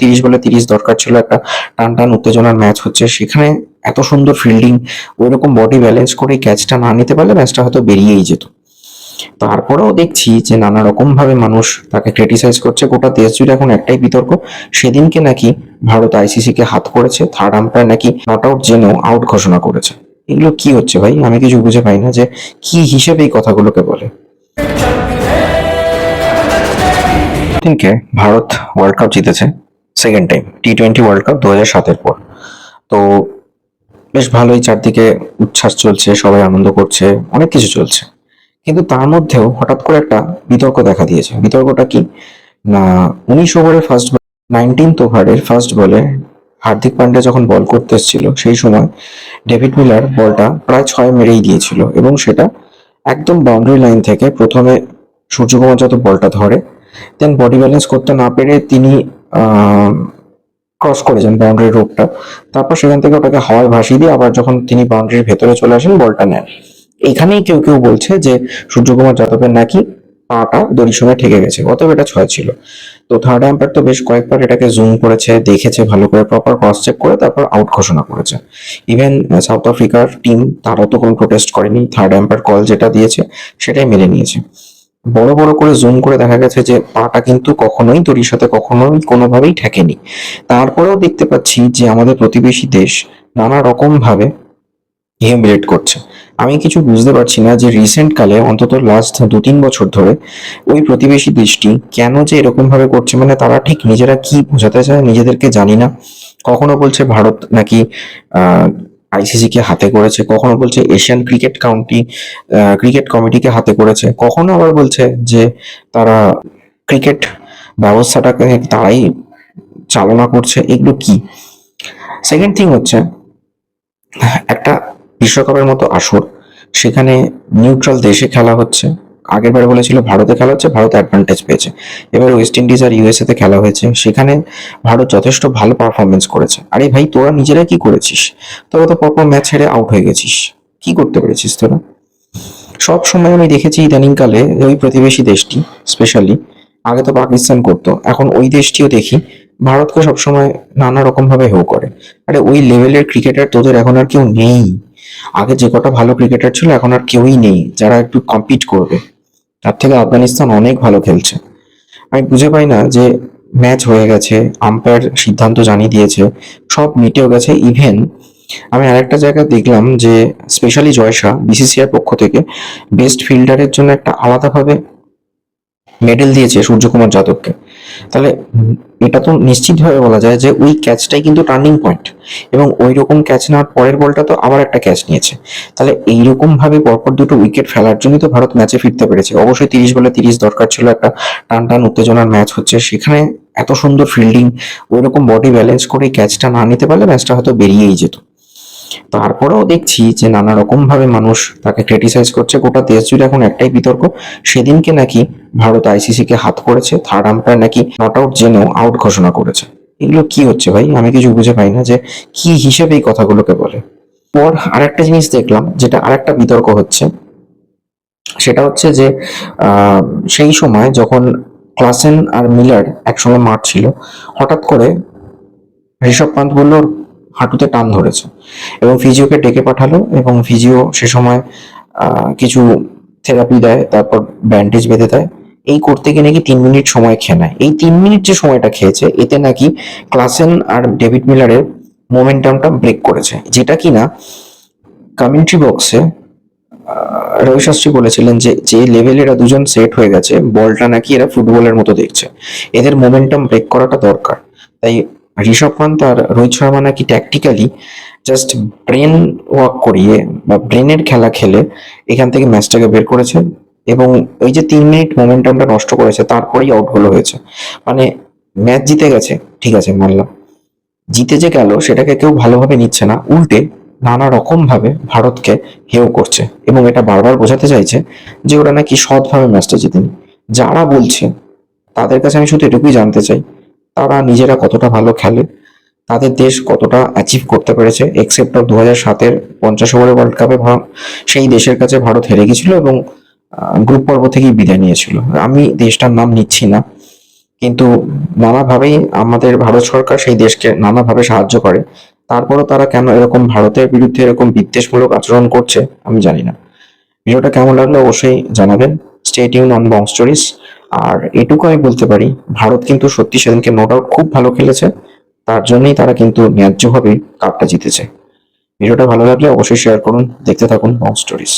তিরিশ বলে তিরিশ দরকার ছিল একটা টান টান উত্তেজনার ম্যাচ হচ্ছে। সেখানে এত সুন্দর ফিল্ডিং ওই রকম বডি ব্যালেন্স করে ক্যাচটা না নিতে পারলে ম্যাচটা হয়তো বেরিয়েই যেত। তারপরেও দেখছি যে নানা রকম ভাবে মানুষ তাকে ক্রিটিসাইজ করছে। গোটা দেশ জুড়ে এখন একটাই বিতর্ক, সেদিনকে নাকি ভারত আইসিসি কে হাত করেছে থার্ড আম্পায়ার নাকি নট আউট জেনেও আউট ঘোষণা করেছে। এগুলো কি হচ্ছে ভাই? আমি কিছু বুঝে পাই না যে কি হিসেবে এই কথাগুলোকে বলে। ভারত ওয়ার্ল্ড কাপ জিতেছে। Second time T twenty world cup দু হাজার সাতের পর। তো বেশ ভালোই চারদিকে উচ্ছ্বাস চলছে, সবাই আনন্দ করছে, অনেক কিছু চলছে। কিন্তু তার মধ্যেও হঠাৎ করে একটা বিতর্ক দেখা দিয়েছে। বিতর্কটা কি? না, উনিশ ওভারের ফার্স্ট নাইনটিন্থ ওভারের ফার্স্ট বলে হার্দিক পান্ডে যখন বল করতে এসেছিল, সেই সময় ডেভিড মিলার বলটা প্রায় ছয় মেরেই দিয়েছিল এবং সেটা একদম বাউন্ডারি লাইন থেকে প্রথমে সূর্যকুমার যাদব বলটা ধরে দেন বডি ব্যালেন্স করতে না পেরে তিনি ক্রস করেছেন বাউন্ডারি রোপটা তারপর সেখান থেকে ওটাকে হাওয়ায় ভাসিয়ে দিয়ে আবার যখন তিনি বাউন্ডারির ভেতরে চলে আসেন, বলটা নেন। এখানেই কেউ কেউ বলছে যে, সূর্যকুমার যাদবের নাকি পাটা দড়ির সঙ্গে ঠেকে গেছে। অতএব এটা ছয় ছিল। তো থার্ড আম্পায়ার তো বেশ কয়েকবার এটাকে জুম করেছে, দেখেছে, ভালো করে প্রপার ক্রস চেক করে তারপর আউট ঘোষণা করেছে। ইভেন সাউথ আফ্রিকার টিম তারাও তো কোনো প্রোটেস্ট করেনি। থার্ড আম্পায়ার কল যেটা দিয়েছে, সেটাই মেনে নিয়েছে। বড় বড় করে জুম করে দেখা গেছে যে পাটা কিন্তু কখনোই দড়ির সাথে কখনোই কোনোভাবেই ঠেকেনি। তারপরেও দেখতে পাচ্ছি যে আমাদের প্রতিবেশী দেশ নানা রকম ভাবে হিউমিলেট করছে। আমি কিছু বুঝতে পারছি না যে রিসেন্ট কালে অন্তত লাস্ট দু তিন বছর ধরে ওই প্রতিবেশী দেশটি কেন যে এরকম ভাবে করছে মানে তারা ঠিক নিজেরা কি বোঝাতে চায় নিজেদেরকে জানি না। কখনো বলছে ভারত নাকি আইসিসি কে হাতে করেছে, কখনো বলছে এশিয়ান ক্রিকেট কাউন্টি ক্রিকেট কমিটিকে হাতে করেছে, কখনো আবার বলছে যে তারা ক্রিকেট ব্যবস্থাটাকে তারাই চালনা করছে, এগুলো কি? সেকেন্ড থিং হচ্ছে, একটা বিশ্বকাপের মতো আসর, সেখানে নিউট্রাল দেশে খেলা হচ্ছে আগের বারে বলেছিল ভারতে খেলা হচ্ছে, ভারত অ্যাডভান্টেজ পেয়েছে। এবার ওয়েস্ট ইন্ডিজ আর ইউএসএ তে খেলা হয়েছে। সেখানে ভারত যথেষ্ট ভালো পারফরমেন্স করেছে। আরে ভাই, তোরা নিজেরা কি করেছিস? তোরা তো পরপর ম্যাচ হেরে আউট হয়ে গেছিস। কি করতে পেরেছিস তোরা? সব সময় আমি দেখেছি ইদানিংকালে ওই প্রতিবেশী দেশটি স্পেশালি আগে তো পাকিস্তান করতো। এখন ওই দেশটিও দেখি, ভারতকে সবসময় নানা রকম ভাবে হেউ করে। আরে ওই লেভেলের ক্রিকেটার তোদের এখন আর কেউ নেই। আগে যে কটা ভালো ক্রিকেটার ছিল, এখন আর কেউই নেই, যারা একটু কম্পিট করবে। তার থেকে আফগানিস্তান অনেক ভালো খেলছে। আমি বুঝে পাই না যে ম্যাচ হয়ে গেছে, আম্পায়ার সিদ্ধান্ত জানিয়ে দিয়েছে, সব মিটেও গেছে। ইভেন আমি আরেকটা জায়গায় দেখলাম যে স্পেশালি জয়সা বিসিসিআই পক্ষ থেকে বেস্ট ফিল্ডারের জন্য একটা আলাদাভাবে মেডেল দিয়েছে সূর্যকুমার যাদবকে। তাহলে এটা তো নিশ্চিতভাবে বলা যায় যে ওই ক্যাচটাই কিন্তু টার্নিং পয়েন্ট এবং ওই রকম ক্যাচ নেওয়ার পরের বলটা তো আবার একটা ক্যাচ নিয়েছে। তাহলে এইরকম ভাবে পরপর দুটো উইকেট ফেলার জন্যই তো ভারত ম্যাচে ফিরতে পেরেছে। অবশ্যই তিরিশ বলে তিরিশ দরকার ছিল একটা টান টান উত্তেজনার ম্যাচ হচ্ছে। সেখানে এত সুন্দর ফিল্ডিং ওই রকম বডি ব্যালেন্স করে ক্যাচটা না নিতে পারলে ম্যাচটা হয়তো বেরিয়েই যেত। তারপরেও দেখছি যে নানা রকম ভাবে মানুষ তাকে ক্রিটিসাইজ করছে। গোটা দেশ জুড়ে এখন একটাই বিতর্ক, সেদিনকে নাকি ভারত আইসিসি কে হাত করেছে থার্ড আম্পায়ার নাকি নট আউট জেনেও আউট ঘোষণা করেছে। এগুলো কি হচ্ছে ভাই? আমি কিছু বুঝে পাই না যে কি হিসেবে এই কথাগুলোকে বলে। পর আরেকটা জিনিস দেখলাম, যেটা আরেকটা বিতর্ক হচ্ছে, সেটা হচ্ছে যে সেই সময় যখন ক্লাসেন আর মিলার একসঙ্গে মাঠ ছিল, হঠাৎ করে ঋষভ পান্ত বলল হাঁটুতে টান ধরেছে। এবং ফিজিওকে ডেকে পাঠালো এবং ফিজিও সে সময় কিছু থেরাপি দেয়, তারপর ব্যান্ডেজ বেঁধে দেয়। এই করতে গিয়ে নাকি তিন মিনিট সময় খেয়ে নেয়। এই তিন মিনিট যে সময়টা খেয়েছে, এতে নাকি ক্লাসেন আর ডেভিড মিলারের মোমেন্টামটা ব্রেক করেছে। যেটা কিনা কমিউনিটি বক্সে রবি শাস্ত্রী বলেছিলেন যে যে লেভেলে এরা দুজন সেট হয়ে গেছে, বলটা নাকি এরা ফুটবলের মতো দেখছে। এদের মোমেন্টাম ব্রেক করাটা দরকার। তাই ঋষভ পান্ত আর রোহিত শর্মা নাকি ট্যাকটিক্যালি জাস্ট ব্রেন ওয়ার্ক করিয়ে বা ব্রেনের খেলা খেলে এখান থেকে ম্যাচটাকে বের করেছে এবং ওই যে তিন মিনিট মোমেন্টামটা নষ্ট করেছে, তারপরেই আউটগুলো হয়েছে। মানে ম্যাচ জিতে গেছে, ঠিক আছে, মানলাম। জিতে যে গেল, সেটাকে কেউ ভালোভাবে নিচ্ছে না, উল্টে নানা রকম ভাবে ভারতকে হেও করছে এবং এটা বারবার বোঝাতে চাইছে যে ওরা নাকি সৎভাবে ম্যাচটা জিতেনি। যারা বলছে, তাদের কাছে আমি শুধু এটুকুই জানতে চাই তারা নিজেরা কতটা ভালো খেলে, তাদের দেশ কতটা অ্যাচিভ করতে পেরেছে। এক্সেপ্ট অফ দু হাজার সাতের পঞ্চাশ ওভারের ওয়ার্ল্ড কাপে সেই দেশের কাছে ভারত হেরে গেছিল এবং গ্রুপ পর্ব থেকেই বিদায় নিয়েছিল। আমি দেশটার নাম নিচ্ছি না, কিন্তু নানাভাবেই আমাদের ভারত সরকার সেই দেশকে নানাভাবে সাহায্য করে। তারপরও তারা কেন এরকম ভারতের বিরুদ্ধে এরকম বিদ্বেষমূলক আচরণ করছে, আমি জানি না। ভিডিওটা কেমন লাগল অবশ্যই জানাবেন। Stay tune on Bong stories আর এটুকু আমি বলতে পারি, ভারত কিন্তু সত্যি সেদিনকে নো ডাউট খুব ভালো খেলেছে। তার জন্যই তারা কিন্তু ন্যায্যভাবে কাপটা জিতেছে। ভিডিওটা ভালো লাগলে অবশ্যই শেয়ার করুন, দেখতে থাকুন বং স্টোরিজ